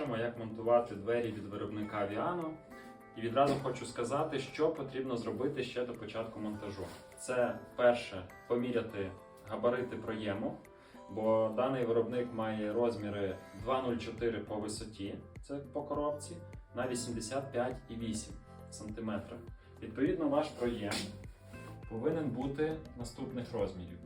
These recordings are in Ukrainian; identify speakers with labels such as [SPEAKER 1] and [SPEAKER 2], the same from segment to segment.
[SPEAKER 1] покажемо, як монтувати двері від виробника Viano. І відразу хочу сказати, що потрібно зробити ще до початку монтажу. Це перше поміряти габарити проєму, бо даний виробник має розміри 2,04 по висоті, це по коробці, на 85,8 см. Відповідно, ваш проєм повинен бути наступних розмірів.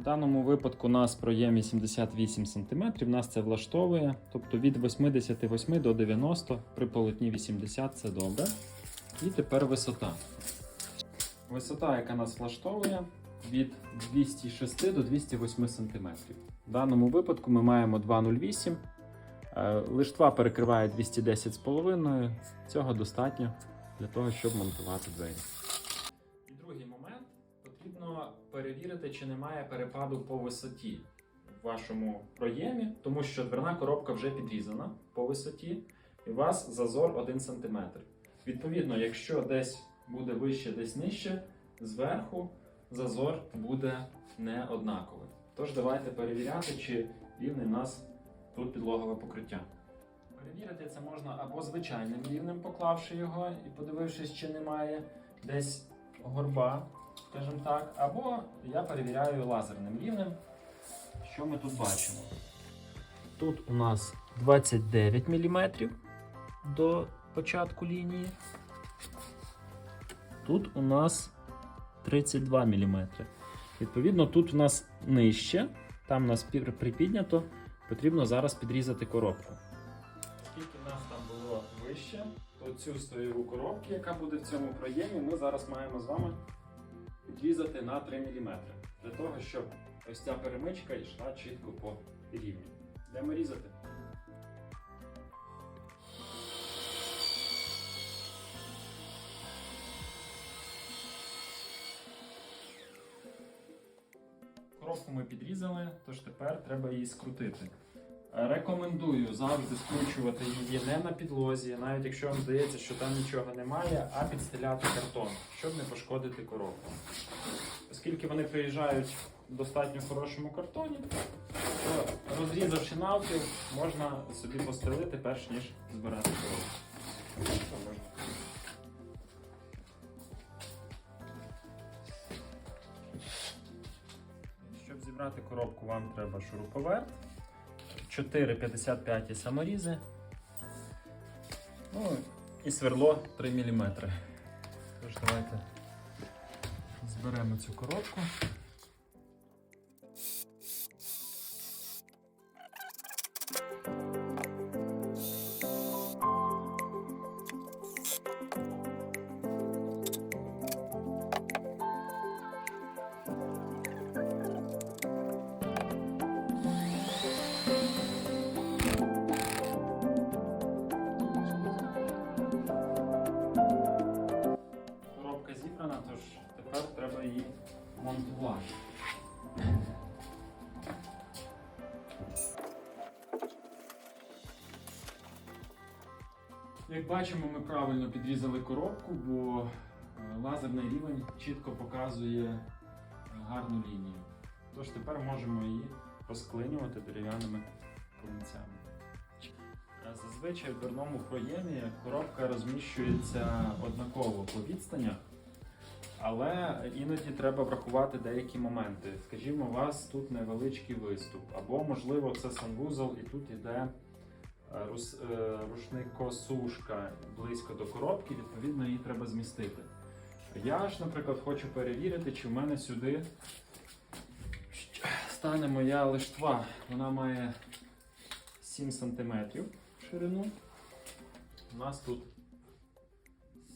[SPEAKER 1] У даному випадку у нас проєм 88 см, нас це влаштовує, тобто від 88 до 90 при полотні 80 це добре. І тепер висота. Висота, яка нас влаштовує, від 206 до 208 см. В даному випадку ми маємо 2,08. Е, Лиштва перекриває 210,5. Цього достатньо для того, щоб монтувати двері. Перевірити, чи немає перепаду по висоті в вашому проємі, тому що дверна коробка вже підрізана по висоті, і у вас зазор 1 см. Відповідно, якщо десь буде вище, десь нижче, зверху зазор буде не однаковий. Тож давайте перевіряти, чи рівне у нас тут підлогове покриття. Перевірити це можна або звичайним рівнем, поклавши його і подивившись, чи немає десь горба, скажімо так, або я перевіряю лазерним рівнем. Що ми тут бачимо? Тут у нас 29 мм до початку лінії. Тут у нас 32 мм. Відповідно, тут у нас нижче, там у нас припіднято, потрібно зараз підрізати коробку. Оскільки в нас там було вище, то цю стойову коробки, яка буде в цьому проємі, ми зараз маємо з вами підрізати на 3 мм. Для того, щоб ось ця перемичка йшла чітко по рівню. Йдемо різати. Коробку ми підрізали, тож тепер треба її скрутити. Рекомендую завжди скручувати її не на підлозі, навіть якщо вам здається, що там нічого немає, а підстеляти картон, щоб не пошкодити коробку. Оскільки вони приїжджають в достатньо хорошому картоні, то розрізавши навпіл, можна собі постелити перш ніж збирати коробку. Щоб зібрати коробку, вам треба шуруповерт, 4,55 саморізи, ну і сверло 3 мм. Тож давайте зберемо цю коробку. Як бачимо, ми правильно підрізали коробку, бо е, лазерний рівень чітко показує е, гарну лінію. Тож тепер можемо її розклинювати дерев'яними клинцями. Е, Зазвичай в дверному проємі коробка розміщується однаково по відстанях, але іноді треба врахувати деякі моменти. Скажімо, у вас тут невеличкий виступ, або, можливо, це санвузол і тут іде рушникосушка близько до коробки, відповідно, її треба змістити. Я ж, наприклад, хочу перевірити, чи в мене сюди стане моя лиштва. Вона має 7 см ширину. У нас тут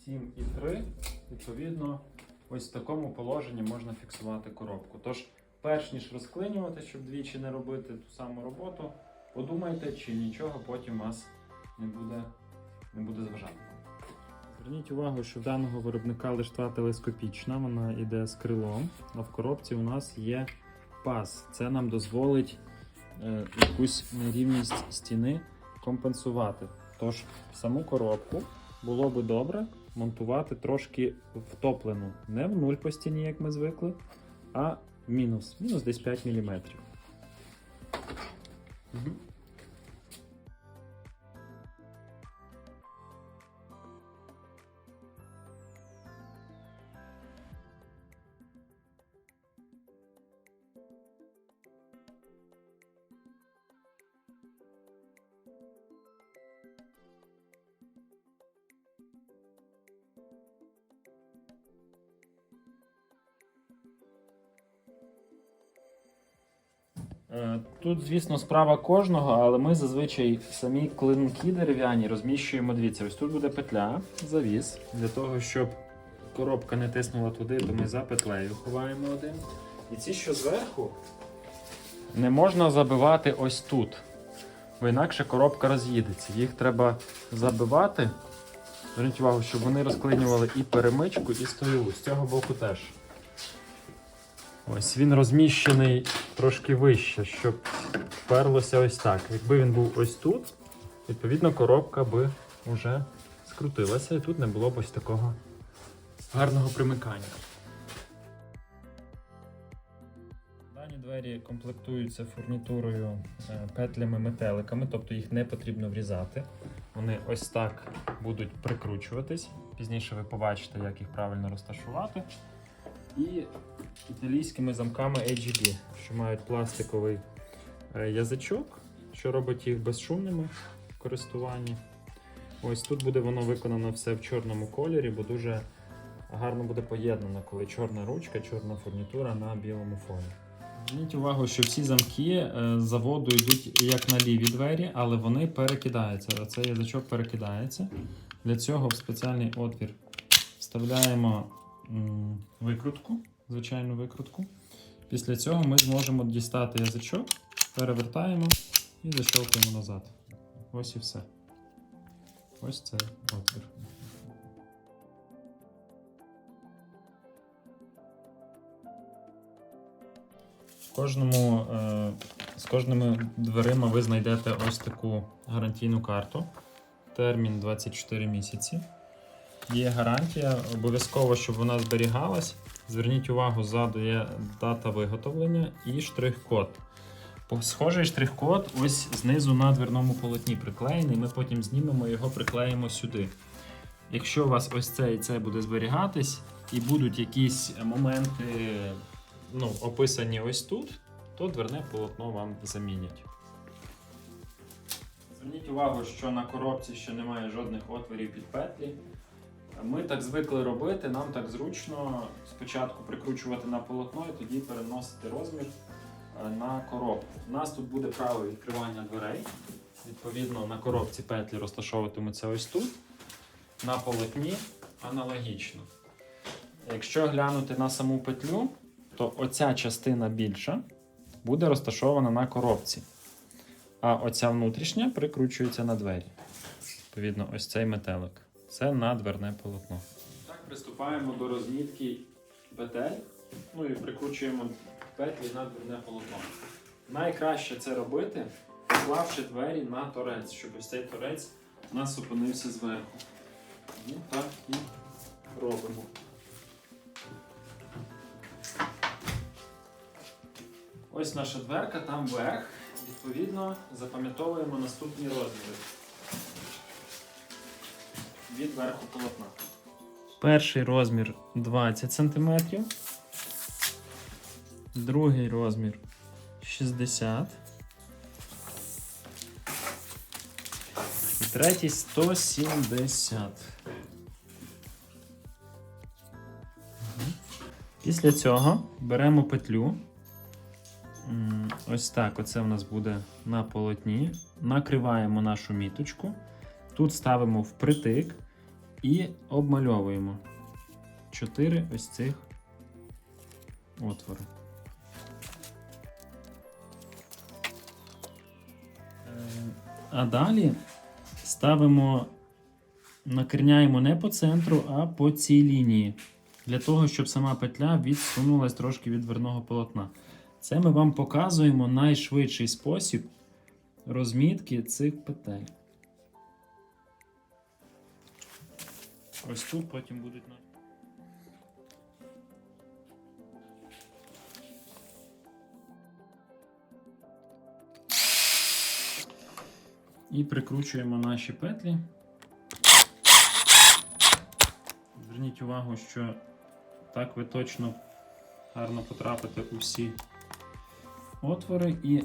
[SPEAKER 1] 7,3. Відповідно, ось в такому положенні можна фіксувати коробку. Тож, перш ніж розклинювати, щоб двічі не робити ту саму роботу, подумайте, чи нічого потім вас не буде, не буде зважати. Зверніть увагу, що в даного виробника лиштва телескопічна, вона йде з крилом, а в коробці у нас є паз. Це нам дозволить е, якусь нерівність стіни компенсувати. Тож саму коробку було би добре монтувати трошки втоплену. Не в нуль по стіні, як ми звикли, а в мінус. Мінус десь 5 мм. Угу. Тут, звісно, справа кожного, але ми зазвичай самі клинки дерев'яні розміщуємо. Дивіться, ось тут буде петля, завіс. Для того, щоб коробка не тиснула туди, то ми за петлею ховаємо один. І ці, що зверху, не можна забивати ось тут. Бо інакше коробка роз'їдеться. Їх треба забивати. Зверніть увагу, щоб вони розклинювали і перемичку, і стойову. З цього боку теж. Ось він розміщений трошки вище, щоб вперлося ось так. Якби він був ось тут, відповідно коробка би вже скрутилася і тут не було б ось такого гарного примикання. Дані двері комплектуються фурнітурою е, петлями-метеликами, тобто їх не потрібно врізати. Вони ось так будуть прикручуватись. Пізніше ви побачите, як їх правильно розташувати. І італійськими замками AGD, що мають пластиковий е, язичок, що робить їх безшумними в користуванні. Ось тут буде воно виконано все в чорному кольорі, бо дуже гарно буде поєднано, коли чорна ручка, чорна фурнітура на білому фоні. Зверніть увагу, що всі замки е, заводу йдуть як на ліві двері, але вони перекидаються. Оцей язичок перекидається. Для цього в спеціальний отвір вставляємо викрутку, звичайну викрутку. Після цього ми зможемо дістати язичок, перевертаємо і защелкуємо назад. Ось і все. Ось цей отвір. В кожному, е, з кожними дверима ви знайдете ось таку гарантійну карту. Термін 24 місяці. Є гарантія, обов'язково, щоб вона зберігалась. Зверніть увагу, ззаду є дата виготовлення і штрих-код. Схожий штрих-код ось знизу на дверному полотні приклеєний. Ми потім знімемо його, приклеїмо сюди. Якщо у вас ось це і це буде зберігатись, і будуть якісь моменти ну, описані ось тут, то дверне полотно вам замінять. Зверніть увагу, що на коробці ще немає жодних отворів під петлі. Ми так звикли робити, нам так зручно спочатку прикручувати на полотно і тоді переносити розмір е, на коробку. У нас тут буде праве відкривання дверей. Відповідно, на коробці петлі розташовуватимуться ось тут. На полотні аналогічно. Якщо глянути на саму петлю, то оця частина більша буде розташована на коробці. А оця внутрішня прикручується на двері. Відповідно, ось цей метелик. Це на дверне полотно. Так, приступаємо до розмітки петель. Ну і прикручуємо петлі на дверне полотно. Найкраще це робити, поклавши двері на торець, щоб ось цей торець у нас опинився зверху. Ну так і робимо. Ось наша дверка, там верх. Відповідно, запам'ятовуємо наступні розміри від верху полотна. Перший розмір 20 см. Другий розмір 60 І третій 170. Після цього беремо петлю. Ось так, оце в нас буде на полотні. Накриваємо нашу міточку. Тут ставимо впритик і обмальовуємо чотири ось цих отвори. Е, А далі ставимо, накриняємо не по центру, а по цій лінії. Для того, щоб сама петля відсунулась трошки від дверного полотна. Це ми вам показуємо найшвидший спосіб розмітки цих петель. Ось тут потім будуть на. І прикручуємо наші петлі. Зверніть увагу, що так ви точно гарно потрапите у всі отвори і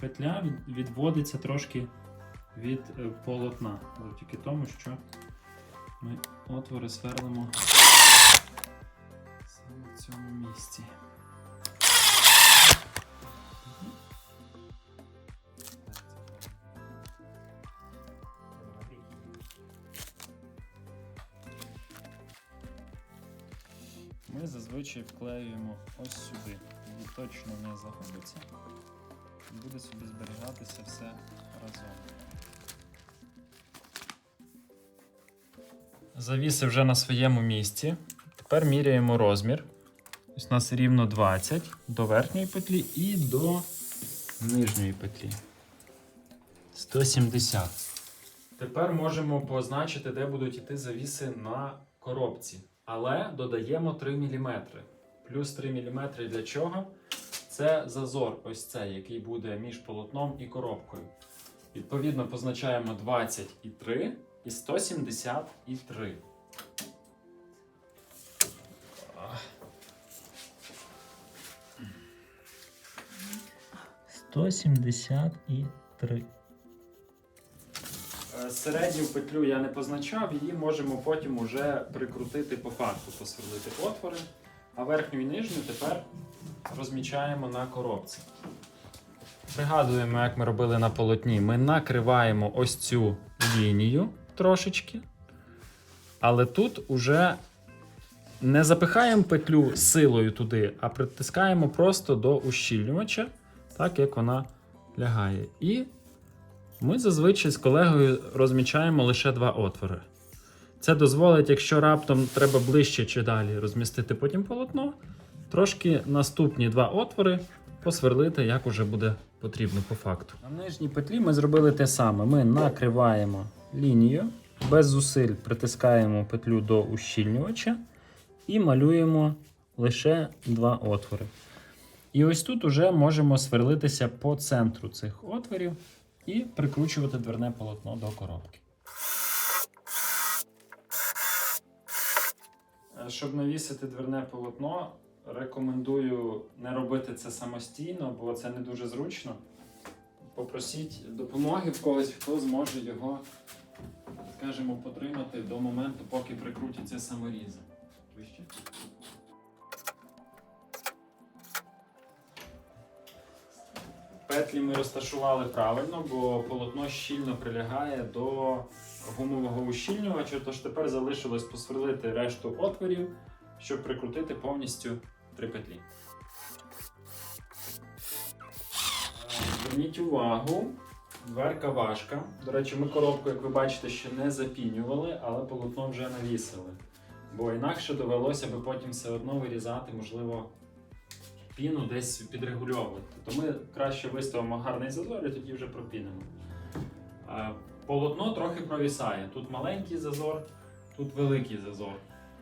[SPEAKER 1] петля відводиться трошки від е, полотна, завдяки тому, що ми отвори сверлимо саме в цьому місці. Ми зазвичай вклеюємо ось сюди, він точно не загубиться. Буде собі зберігатися все разом. Завіси вже на своєму місці. Тепер міряємо розмір. Ось у нас рівно 20 до верхньої петлі і до нижньої петлі. 170. Тепер можемо позначити, де будуть йти завіси на коробці. Але додаємо 3 мм. Плюс 3 мм для чого? Це зазор, ось цей, який буде між полотном і коробкою. Відповідно, позначаємо 20 і 3 і 170 і 3. 173. Е, Середню петлю я не позначав, її можемо потім уже прикрутити по факту, посверлити отвори. А верхню і нижню тепер розмічаємо на коробці. Пригадуємо, як ми робили на полотні. Ми накриваємо ось цю лінію трошечки. Але тут уже не запихаємо петлю силою туди, а притискаємо просто до ущільнювача, так як вона лягає. І ми зазвичай з колегою розмічаємо лише два отвори. Це дозволить, якщо раптом треба ближче чи далі розмістити потім полотно, трошки наступні два отвори посверлити, як уже буде потрібно по факту. На нижній петлі ми зробили те саме. Ми накриваємо лінію, без зусиль притискаємо петлю до ущільнювача і малюємо лише два отвори. І ось тут уже можемо сверлитися по центру цих отворів і прикручувати дверне полотно до коробки. Е, Щоб навісити дверне полотно, рекомендую не робити це самостійно, бо це не дуже зручно. Попросіть допомоги в когось, хто зможе його, скажімо, потримати до моменту, поки прикрутяться саморізи. Вище. Петлі ми розташували правильно, бо полотно щільно прилягає до гумового ущільнювача, тож тепер залишилось посверлити решту отворів, щоб прикрутити повністю три петлі. Зверніть увагу, дверка важка. До речі, ми коробку, як ви бачите, ще не запінювали, але полотно вже навісили. Бо інакше довелося би потім все одно вирізати, можливо, піну десь підрегульовувати. То ми краще виставимо гарний зазор і тоді вже пропінимо. Е, Полотно трохи провісає. Тут маленький зазор, тут великий зазор.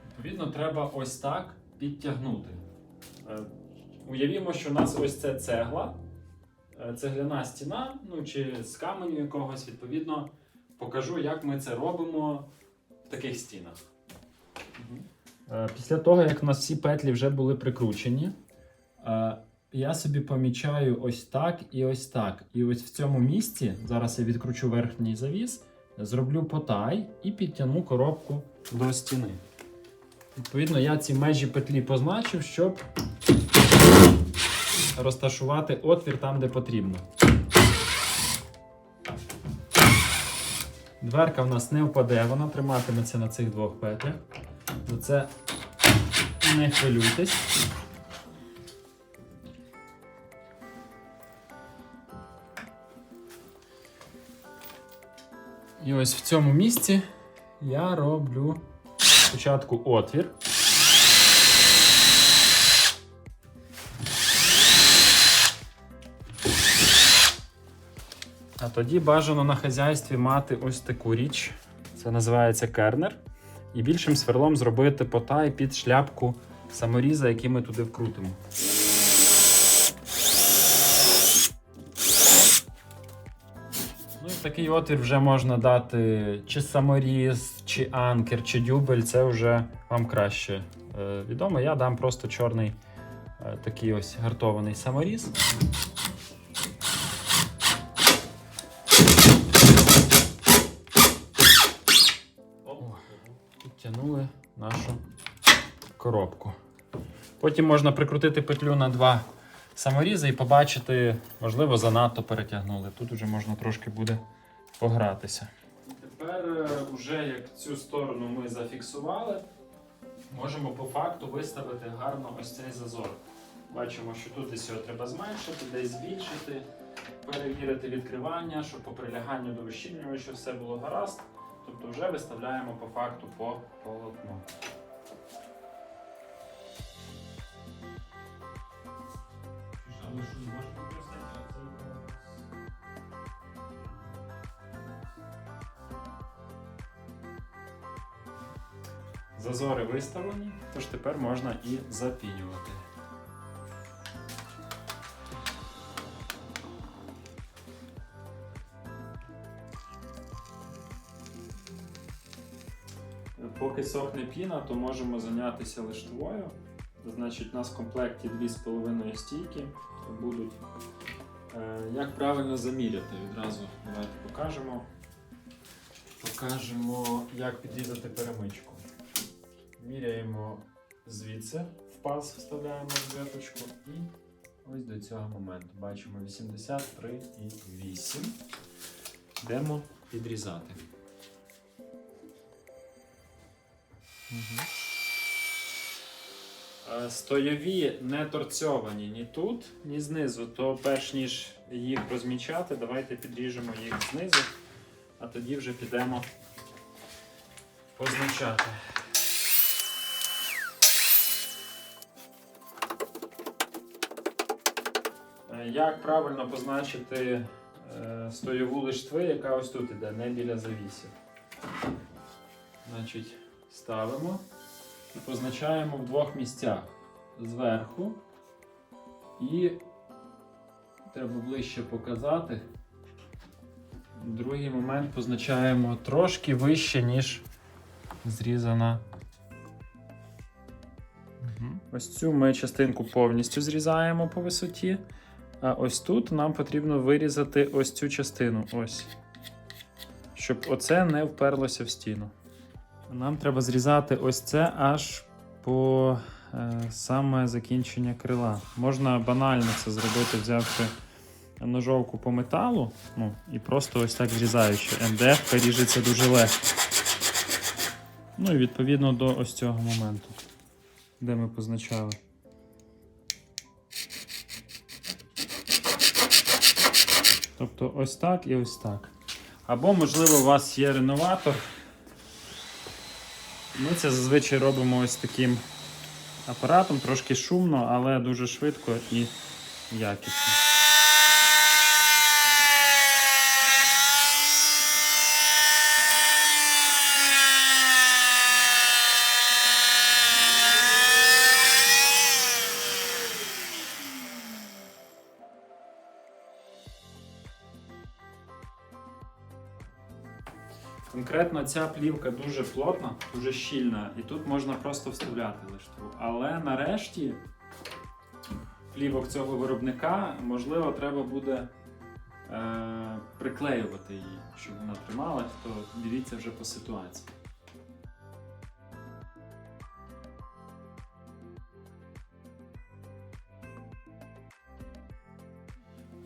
[SPEAKER 1] Відповідно, треба ось так підтягнути. Е, Уявімо, що у нас ось це цегла, цегляна стіна, ну чи з каменю якогось, відповідно, покажу, як ми це робимо в таких стінах. Е, Після того, як у нас всі петлі вже були прикручені, е, я собі помічаю ось так і ось так. І ось в цьому місці, зараз я відкручу верхній завіс, зроблю потай і підтягну коробку до стіни. Відповідно, я ці межі петлі позначив, щоб розташувати отвір там, де потрібно. Дверка в нас не впаде, вона триматиметься на цих двох петлях. За це не хвилюйтесь. І ось в цьому місці я роблю спочатку отвір. Тоді бажано на хазяйстві мати ось таку річ. Це називається кернер. І більшим сверлом зробити потай під шляпку саморіза, який ми туди вкрутимо. Ну і такий отвір вже можна дати чи саморіз, чи анкер, чи дюбель. Це вже вам краще е, відомо. Я дам просто чорний е, такий ось гартований саморіз. Підтягнули нашу коробку. Потім можна прикрутити петлю на два саморізи і побачити, можливо, занадто перетягнули. Тут вже можна трошки буде погратися. Тепер, вже як цю сторону ми зафіксували, можемо по факту виставити гарно ось цей зазор. Бачимо, що тут десь його треба зменшити, десь збільшити, перевірити відкривання, щоб по приляганню до вищільнювача все було гаразд. Тобто вже виставляємо по факту по полотну. Зазори виставлені, тож тепер можна і запінювати. Поки сохне піна, то можемо зайнятися лиштвою. Значить, у нас в комплекті 2,5 стійки будуть. Е, Як правильно заміряти? Відразу давайте покажемо. Покажемо, як підрізати перемичку. Міряємо звідси, в паз вставляємо зв'язочку і ось до цього моменту. Бачимо 83,8. Йдемо підрізати. Е, Стойові не торцьовані ні тут, ні знизу. То перш ніж їх розмічати, давайте підріжемо їх знизу, а тоді вже підемо позначати. Е, Як правильно позначити е, стойову лиштви, яка ось тут іде, не біля завісів? Значить, ставимо і позначаємо в двох місцях зверху. І треба ближче показати. Другий момент позначаємо трошки вище, ніж зрізана. Ось цю ми частинку повністю зрізаємо по висоті. А ось тут нам потрібно вирізати ось цю частину. Ось. Щоб оце не вперлося в стіну. Нам треба зрізати ось це аж по е, саме закінчення крила. Можна банально це зробити, взявши ножовку по металу, ну і просто ось так зрізаючи. МДФ ріжеться дуже легко. Ну і відповідно до ось цього моменту, де ми позначали. Тобто ось так і ось так. Або, можливо, у вас є реноватор. Ми це зазвичай робимо ось таким апаратом, трошки шумно, але дуже швидко і якісно. Ця плівка дуже плотна, дуже щільна, і тут можна просто вставляти лиштву. Але нарешті плівок цього виробника, можливо, треба буде е, приклеювати її, щоб вона трималась, то дивіться вже по ситуації.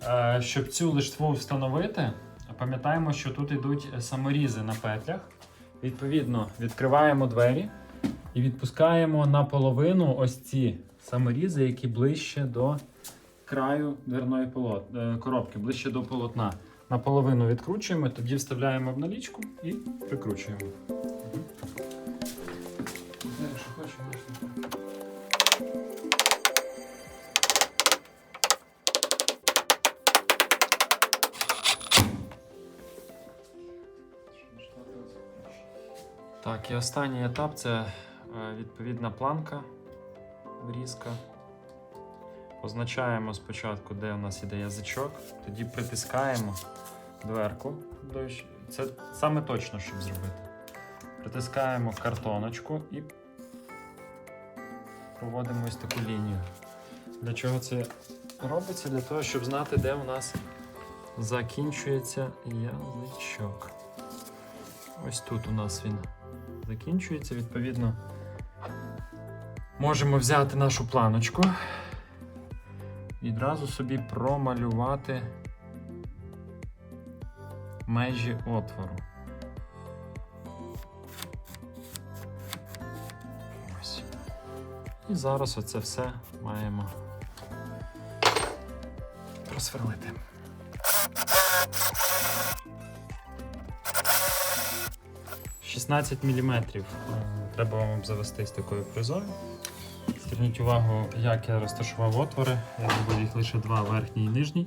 [SPEAKER 1] Е, Щоб цю лиштву встановити, пам'ятаємо, що тут йдуть саморізи на петлях. Відповідно, відкриваємо двері і відпускаємо наполовину ось ці саморізи, які ближче до краю дверної е, коробки, ближче до полотна. Наполовину відкручуємо, тоді вставляємо в налічку і прикручуємо. Так, і останній етап це е, відповідна планка, врізка. Позначаємо спочатку, де у нас іде язичок, тоді притискаємо дверку. Це саме точно, щоб зробити. Притискаємо картоночку і проводимо ось таку лінію. Для чого це робиться? Для того, щоб знати, де у нас закінчується язичок. Ось тут у нас він закінчується. Відповідно, можемо взяти нашу планочку і одразу собі промалювати межі отвору. І зараз оце все маємо просверлити. «16 мм треба вам завести з такою фрезою. Зверніть увагу, як я розташував отвори. Я зробив їх лише два верхній і нижній.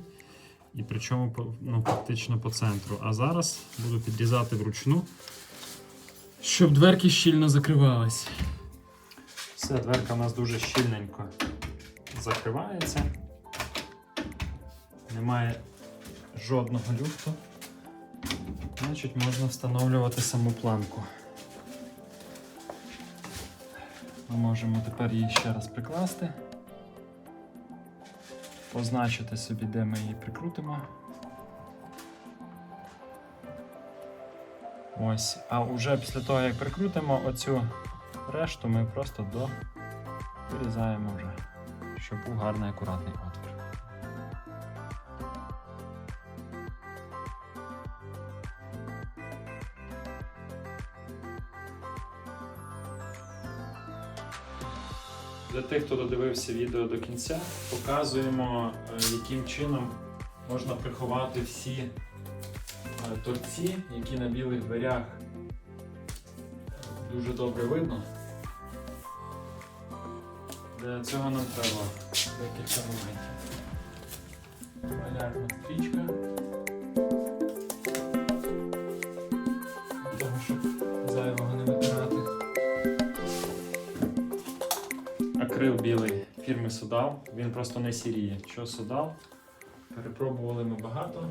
[SPEAKER 1] І причому ну, фактично по центру. А зараз буду підрізати вручну, щоб дверки щільно закривались. Все, дверка у нас дуже щільненько закривається. Немає жодного люфту. Значить, можна встановлювати саму планку. Ми можемо тепер її ще раз прикласти, позначити собі, де ми її прикрутимо. Ось, а вже після того, як прикрутимо оцю решту, ми просто до вирізаємо вже, щоб був гарний акуратний отвір. Тих, хто додивився відео до кінця, показуємо, е, яким чином можна приховати всі е, торці, які на білих дверях дуже добре видно. Для цього нам треба декілька моментів. Малярна стрічка. Фірми Судал. Він просто не сіріє. Що Судал? Перепробували ми багато.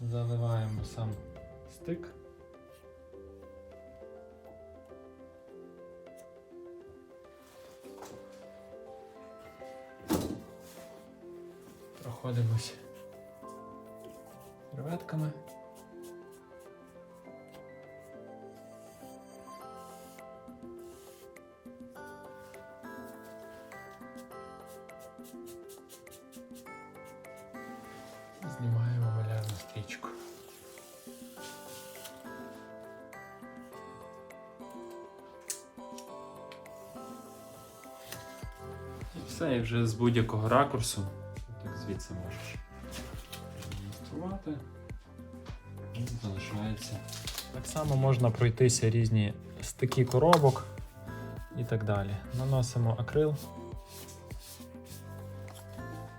[SPEAKER 1] Заливаємо сам стик. Проходимось серветками. Все, і вже з будь-якого ракурсу. Так звідси можеш демонструвати. І залишається. Так само можна пройтися різні стики коробок і так далі. Наносимо акрил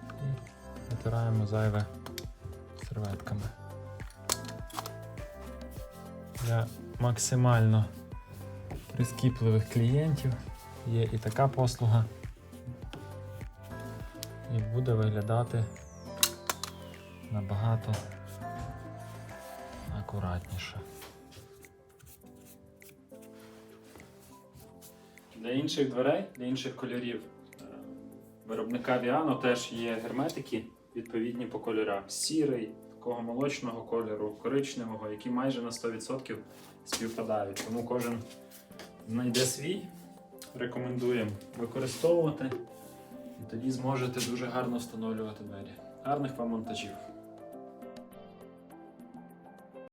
[SPEAKER 1] і витираємо зайве серветками. Для максимально прискіпливих клієнтів є і така послуга. Буде виглядати набагато акуратніше. Для інших дверей, для інших кольорів е, виробника Viano теж є герметики відповідні по кольорах. Сірий, такого молочного кольору, коричневого, які майже на 100% співпадають. Тому кожен знайде свій. Рекомендуємо використовувати. І тоді зможете дуже гарно встановлювати двері. Гарних вам монтажів!